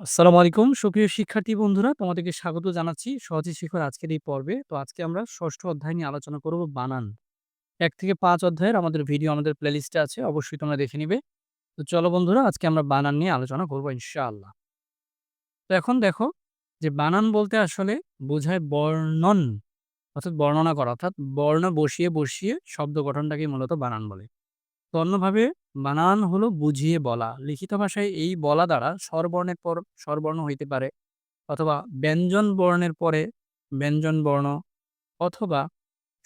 আসসালামু আলাইকুম। সুপ্রিয় শিক্ষার্থী বন্ধুরা, তোমাদেরকে স্বাগত জানাচ্ছি সহজে শিখার আজকের এই পর্বে। তো আজকে আমরা ষষ্ঠ অধ্যায় নিয়ে আলোচনা করব বানান। এক থেকে পাঁচ অধ্যায়ের আমাদের ভিডিও আমাদের প্লেলিস্টে আছে, অবশ্যই তোমরা দেখে নিবে। তো চলো বন্ধুরা, আজকে আমরা বানান নিয়ে আলোচনা করব ইনশাআল্লাহ। তো এখন দেখো যে বানান বলতে আসলে বোঝায় বর্ণন, অর্থাৎ বর্ণনা করা। অর্থাৎ বর্ণ বসিয়ে বসিয়ে শব্দ গঠনটাকে মূলত বানান বলে। তো অন্যভাবে বানান হলো বুঝিয়ে বলা। লিখিত ভাষায় এই বলা দ্বারা স্বরবর্ণের পর স্বরবর্ণ হইতে পারে অথবা ব্যঞ্জন বর্ণের পরে ব্যঞ্জন বর্ণ অথবা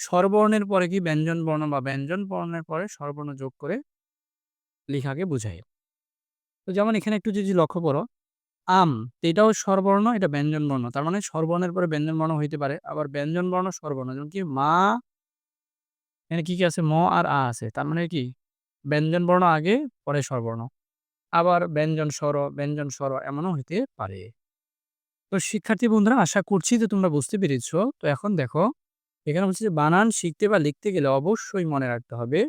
স্বরবর্ণের পরে কি ব্যঞ্জন বর্ণ বা ব্যঞ্জন বর্ণের পরে স্বরবর্ণ যোগ করে লেখাকে বুঝায়। তো যেমন এখানে একটু যদি লক্ষ্য করো, আম এটাও স্বরবর্ণ, এটা ব্যঞ্জন বর্ণ। তার মানে স্বরবর্ণের পরে ব্যঞ্জন বর্ণ হইতে পারে, আবার ব্যঞ্জন বর্ণ স্বরবর্ণ। যেমন কি মা, এখানে কি কি আছে? ম আর আ আছে। তার মানে কি ব্যঞ্জন বর্ণ আগে, পরে স্বরবর্ণ আবার ব্যঞ্জন স্বর ব্যঞ্জন স্বর এমনও হইতে পারে। তো শিক্ষার্থী বন্ধুরা, আশা করছি যে তোমরা বুঝতে পেরেছ। তো এখন দেখো, এখানে হচ্ছে যে বানান শিখতে বা লিখতে গেলে অবশ্যই মনে রাখতে হবে,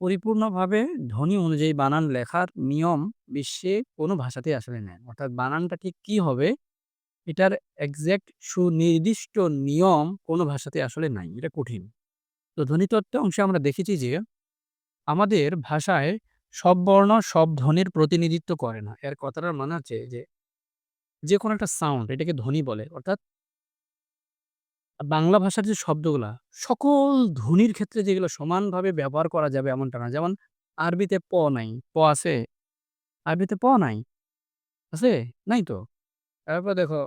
পরিপূর্ণভাবে ধ্বনি অনুযায়ী বানান লেখার নিয়ম বিশ্বে কোনো ভাষাতে আসলে নেই। অর্থাৎ বানানটা ঠিক কি হবে, এটার একজ্যাক্ট সুনির্দিষ্ট নিয়ম কোনো ভাষাতে আসলে নাই, এটা কঠিন। তো ধ্বনিতত্ত্ব অংশে আমরা দেখেছি যে আমাদের ভাষায় সব বর্ণ, সব ধ্বনির প্রতিনিধিত্ব করে না। এর কথাটার মানে হচ্ছে যে যে কোনো একটা সাউন্ড এটাকে ধ্বনি বলে, অর্থাৎ বাংলা ভাষার যে শব্দগুলা, সকল ধ্বনির ক্ষেত্রে যেগুলো সমানভাবে ব্যবহার করা যাবে এমনটা না। যেমন, আরবিতে প নাই, প আছে, আরবিতে প নাই, আছে, নাই তো? তারপর দেখো,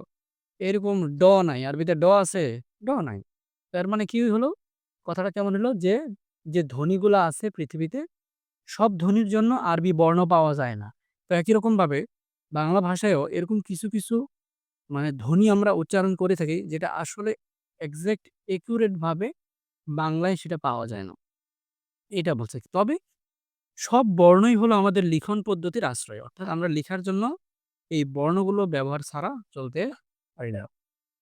এরকম ড নাই, আরবিতে ড আছে, ড নাই। তার মানে কি হলো? কথাটা কেমন হলো? যে যে ধ্বনিগুলা আছে পৃথিবীতে, সব ধ্বনির জন্য আরবি বর্ণ পাওয়া যায় না। তো একই রকমভাবে বাংলা ভাষায়ও এরকম কিছু কিছু মানে ধ্বনি আমরা উচ্চারণ করে থাকি যেটা আসলে একজ্যাক্ট একুরেট ভাবে বাংলায় সেটা পাওয়া যায় না। এটা বলছে তবে সব বর্ণই হলো আমাদের লিখন পদ্ধতির আশ্রয়। অর্থাৎ আমরা লেখার জন্য এই বর্ণগুলো ব্যবহার ছাড়া চলতে পারি না।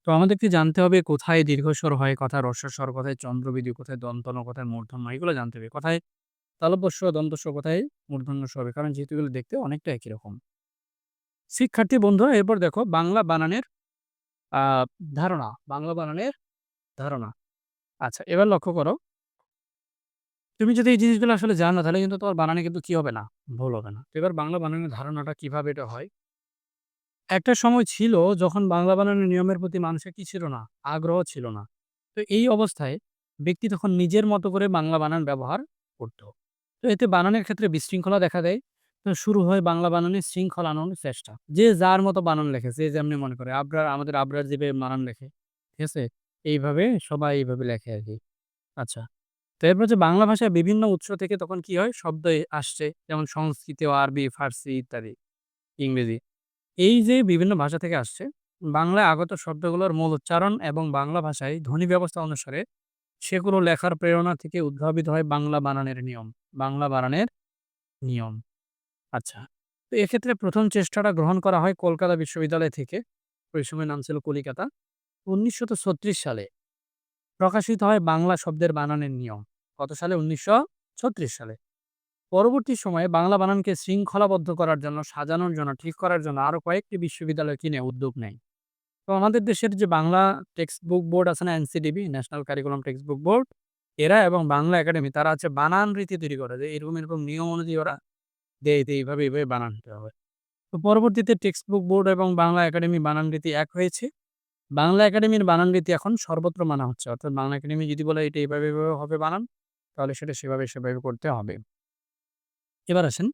তো আমাদেরকে জানতে হবে কোথায় দীর্ঘস্বর হয়, কোথায় রস্বস্বর কোথায় চন্দ্রবিধি কোথায় দন্তন কোথায় মূর্ধন্য, এগুলো জানতে হবে। কোথায় তালব্যস্ব, দন্তস্ব, কোথায় মূর্ধন্য হবে? কারণ যেহেতু এগুলো দেখতে অনেকটা একই রকম। শিক্ষার্থী বন্ধুরা এরপর দেখো বাংলা বানানের ধারণা। বাংলা বানানের ধারণা। আচ্ছা এবার লক্ষ্য করো। তুমি যদি এই জিনিসগুলো আসলে জানো, তাহলে কিন্তু তোমার বানানে কিন্তু কি হবে না? ভুল হবে না। তো এবার বাংলা বানানের ধারণাটা কীভাবে এটা হয়? একটা সময় ছিল যখন বাংলা বানানের নিয়মের প্রতি মানুষের কি ছিল না, আগ্রহ ছিল না। তো এই অবস্থায় ব্যক্তি তখন নিজের মতো করে বাংলা বানান ব্যবহার করত। তো এতে বানানের ক্ষেত্রে বিশৃঙ্খলা দেখা দেয়। তো শুরু হয় বাংলা বানানের শৃঙ্খলা আনানোর চেষ্টা। যে যার মতো বানান লেখে, যে যেমনি মনে করে, আবরার, আমাদের আবরার যেভাবে বানান লেখে, ঠিক আছে? এইভাবে সবাই এইভাবে লেখে আর কি। আচ্ছা তো এরপর যে বাংলা ভাষায় বিভিন্ন উৎস থেকে তখন কি হয়? শব্দ আসছে, যেমন সংস্কৃত, আরবি, ফার্সি ইত্যাদি, ইংরেজি। এই যে বিভিন্ন ভাষা থেকে আসছে, বাংলায় আগত শব্দগুলোর মূল উচ্চারণ এবং বাংলা ভাষায় ধ্বনি ব্যবস্থা অনুসারে সেগুলো লেখার প্রেরণা থেকে উদ্ভাবিত হয় বাংলা বানানের নিয়ম, বাংলা বানানের নিয়ম। আচ্ছা তো এক্ষেত্রে প্রথম চেষ্টাটা গ্রহণ করা হয় কলকাতা বিশ্ববিদ্যালয় থেকে। ওই সময় নাম ছিল কলিকাতা। উনিশশো সালে প্রকাশিত হয় বাংলা শব্দের বানানের নিয়ম। কত সালে? উনিশশো ছত্রিশ সালে। পরবর্তী সময়ে বাংলা বানানকে শৃঙ্খলাবদ্ধ করার জন্য, সাজানোর জন্য, ঠিক করার জন্য আরও কয়েকটি বিশ্ববিদ্যালয় কিনে উদ্যোগ নেয়। তো আমাদের দেশের যে বাংলা টেক্সট বুক বোর্ড আছে না NCDB national curriculum text book board এরা এবং বাংলা একাডেমি, তারা আছে বানান রীতি তৈরি করে যে এরকম এরকম নিয়ম অনুযায়ী ওরা দেয় যে এইভাবে এইভাবে বানান দিতে হবে। তো পরবর্তীতে টেক্সট বুক বোর্ড এবং বাংলা একাডেমি বানান রীতি এক হয়েছে। বাংলা একাডেমির বানান রীতি এখন সর্বত্র মানা হচ্ছে। অর্থাৎ বাংলা একাডেমি যদি বলে এটা এইভাবে এইভাবে হবে বানান, তাহলে সেটা সেভাবে সেভাবে করতে হবে। এবার আসেন,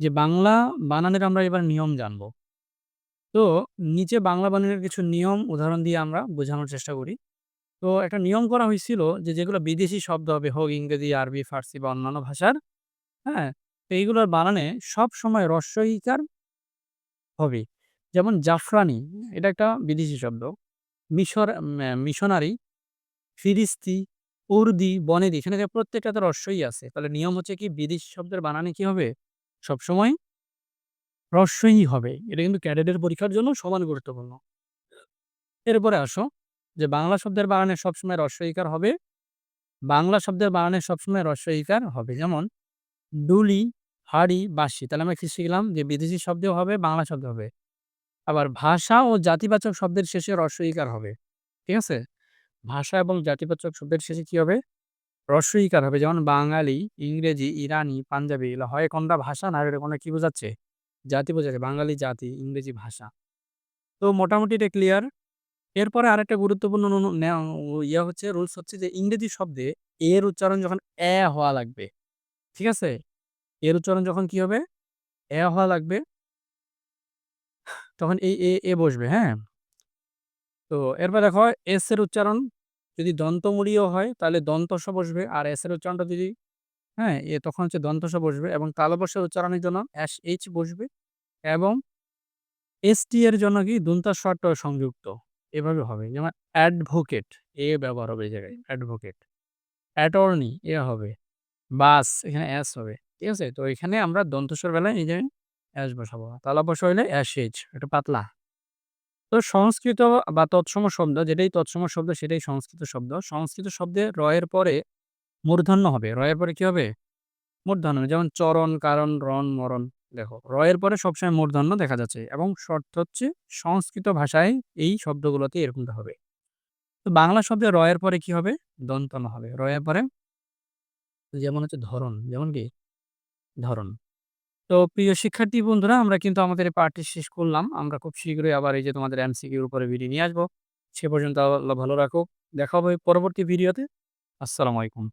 যে বাংলা বানানের আমরা এবার নিয়ম জানব। তো নিচে বাংলা বানানের কিছু নিয়ম, উদাহরণ দিয়ে আমরা বোঝানোর চেষ্টা করি। তো একটা নিয়ম করা হয়েছিল যে যেগুলো বিদেশি শব্দ হবে, হোক ইংরেজি, আরবি, ফার্সি বা অন্যান্য ভাষার হ্যাঁ তো এইগুলোর বানানে সব সময় রস্বইকার হবে। যেমন জাফরানি, এটা একটা বিদেশি শব্দ। মিশর মিশনারি, ফিরিস্তি উর্দি বনেদি এখানে যে প্রত্যেকটাতে রস্যই আছে। তাহলে নিয়ম হচ্ছে কি, বিদেশি শব্দের বানানে কি হবে? সবসময় রস্যই হবে। এটা কিন্তু ক্যাডেটের পরীক্ষার জন্য সমান গুরুত্বপূর্ণ। এরপরে আসো, যে বাংলা শব্দের বানানে সবসময় রস্যইকার হবে। বাংলা শব্দের বানানে সবসময় রস্যইকার হবে। যেমন, ডুলি, হাড়ি, বাঁশি। তাহলে আমরা কি শিখলাম? যে বিদেশি শব্দেও হবে, বাংলা শব্দ হবে। আবার ভাষা ও জাতিবাচক শব্দের শেষে হ্রস্ব ইকার হবে। ঠিক আছে? ভাষা এবং জাতিবাচক শব্দের শেষে কি হবে? হ্রস্ব ইকার হবে। যেমন বাঙালি, ইংরেজি, ইরানি, পাঞ্জাবি এগুলা হয় কোনটা ভাষা না এটা কোনটা কি বোঝাচ্ছে? জাতি বোঝাচ্ছে। বাঙালি জাতি, ইংরেজি ভাষা। তো মোটামুটি এটা ক্লিয়ার। এরপরে আরেকটা গুরুত্বপূর্ণ ইয়া হচ্ছে রুলস হচ্ছে যে ইংরেজি শব্দে এর উচ্চারণ যখন অ্যা হওয়া লাগবে। ঠিক আছে? এর উচ্চারণ যখন কি হবে? অ্যা হওয়া লাগবে তখন এই এ, এ বসবে, হ্যাঁ? তো এরপর দেখো এস এর উচ্চারণ যদি দন্তমূলীয় হয় তাহলে দন্তস বসবে। আর এস এর উচ্চারণটা যদি হ্যাঁ, এ তখন হচ্ছে দন্তস বসবে এবং তালব্যস্যের উচ্চারণের জন্য এস এইচ বসবে এবং এসটি এর জন্য কি দন্ত্য স-ট সংযুক্ত। এভাবে হবে। যেমন অ্যাডভোকেট এ ব্যবহার হবে এই জায়গায় অ্যাডভোকেট। অ্যাটর্নি এ হবে। বাস এখানে এস হবে। ঠিক আছে? তো এখানে আমরা দন্তস্বর বেলায় এই জায়গায় এস বসাবো। তালব্যস্য হইলে এস এইচ একটু পাতলা। তো সংস্কৃত বা তৎসম শব্দ যেটাই তৎসম শব্দ সেটাই সংস্কৃত শব্দ। সংস্কৃত শব্দে রয়ের পরে মূর্ধন্য হবে। রয়ের পরে কি হবে? মূর্ধন্য যেমন চরণ, কারণ, রণ, মরণ। দেখো রয়ের পরে সবসময় মূর্ধন্য দেখা যাচ্ছে এবং শর্ত হচ্ছে সংস্কৃত ভাষায় এই শব্দগুলোতে এরকমটা হবে। তো বাংলা শব্দে রয়ের পরে কি হবে? দন্তন হবে। রয়ের পরে যেমন হচ্ছে ধরন। যেমন কি? ধরন। তো প্রিয় শিক্ষার্থী বন্ধুরা, আমরা কিন্তু আমাদের এই পার্টি শেষ করলাম। আমরা খুব শীঘ্রই আবার এই যে তোমাদের এমসিকিউর উপরে ভিডিও নিয়ে আসব। সে পর্যন্ত আল্লাহ ভালো রাখো দেখা হবে পরবর্তী ভিডিওতে। আসসালামু আলাইকুম।